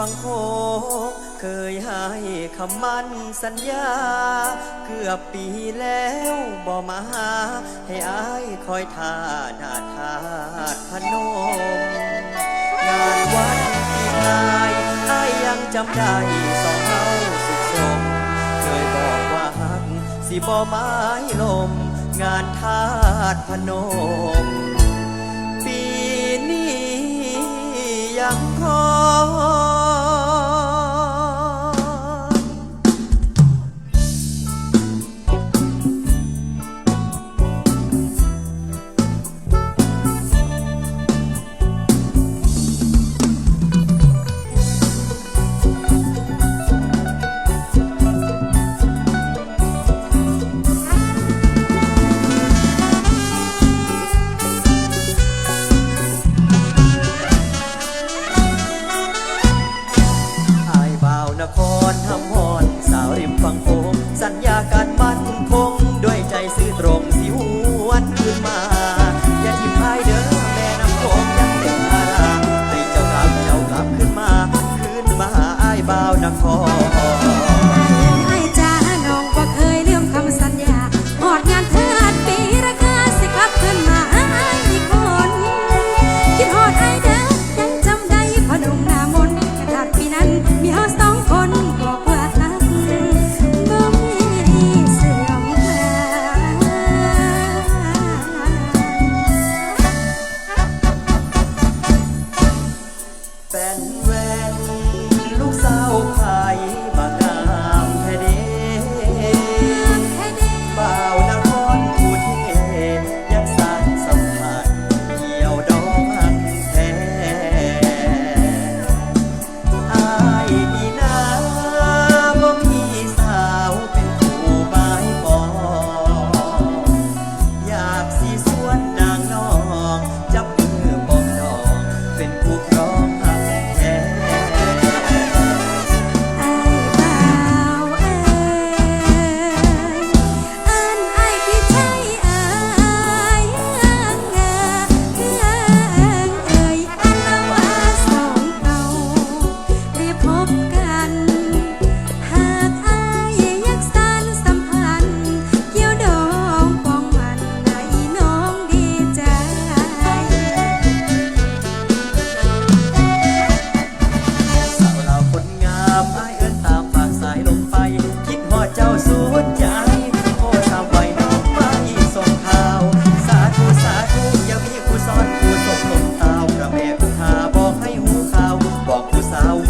ฟังโค เคยให้คำมั่นสัญญา เกือบปีแล้วบ่มาหา ให้อายคอยทาหน้าทาดพนม งานวัดที่นายอายยังจำได้สองเฮาสุขสม เคยบอกว่าหักสิบ่ไม้ลม งานทาดพนม ปีนี้ยังคอังโคมสัญญา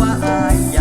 ว่าอาย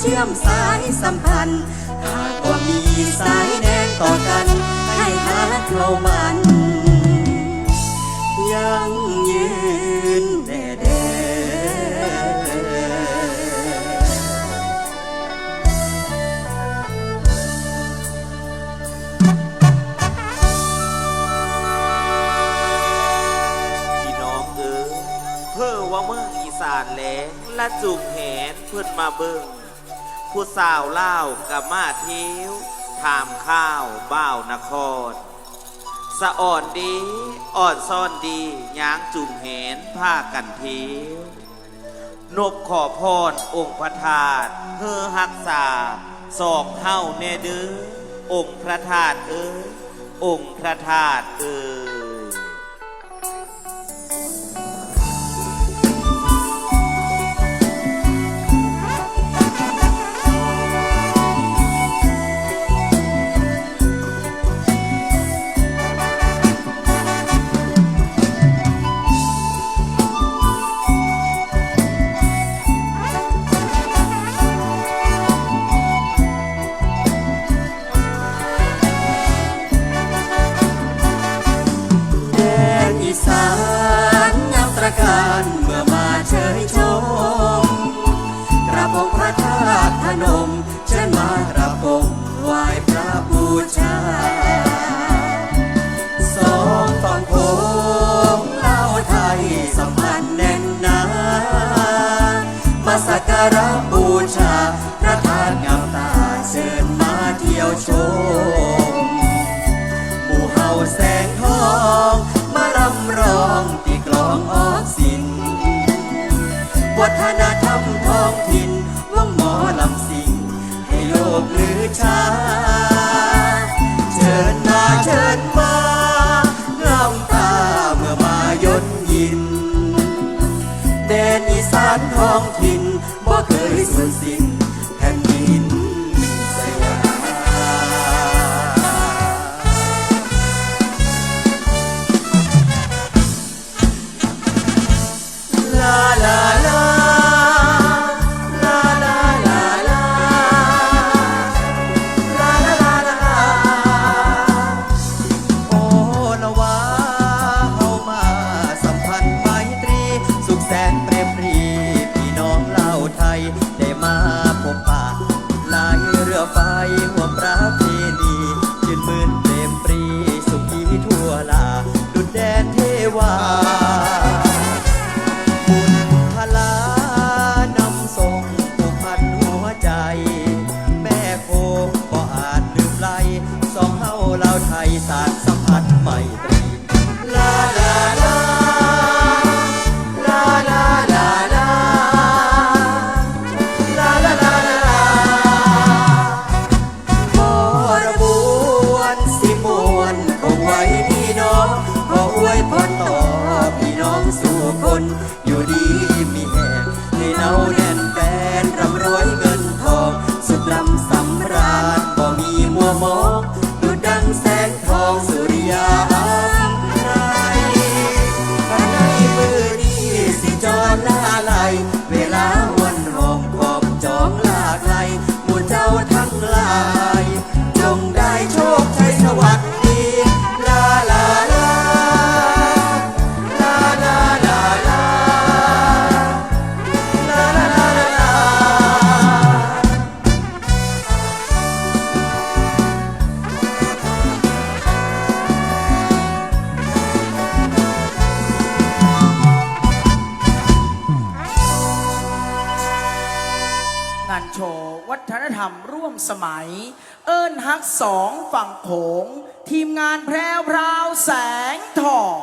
เชื่อมสายสัมพันธ์ หากว่ามีสายแดงต่อกัน ให้หาเข้ามันยังยืนแด่แดพี่น้องเอ๋เพื่อว่าเมื่ออีสานแหลงและจุกแหนเพื่อนมาเบิ่ง ผู้สาวเล่ากับมาเทียวถามข้าวเบ้านคร สะอ่อนดีอ่อนซ่อนดีย้างจุ่มเห็นผ้ากันเทียวนบขอพรองค์พระธาตุเฮอหักษาสอกเท้าแน่ดื้อองค์พระธาตุเอ้ยองค์พระธาตุเอ้ย นม ฉันมากระปงไหว้พระบูชา สองฝั่งโขงเล่าไทยสัมพันธ์แน่นหนา มาสักการะบูชา พระธาตุงามตาเชิญมาเที่ยวชม why. ดีมีแห่ให้เราได้ นธรรมร่วมสมัย เอิญฮักสองฝั่งโขง ทีมงานแพรวพราวแสงทอง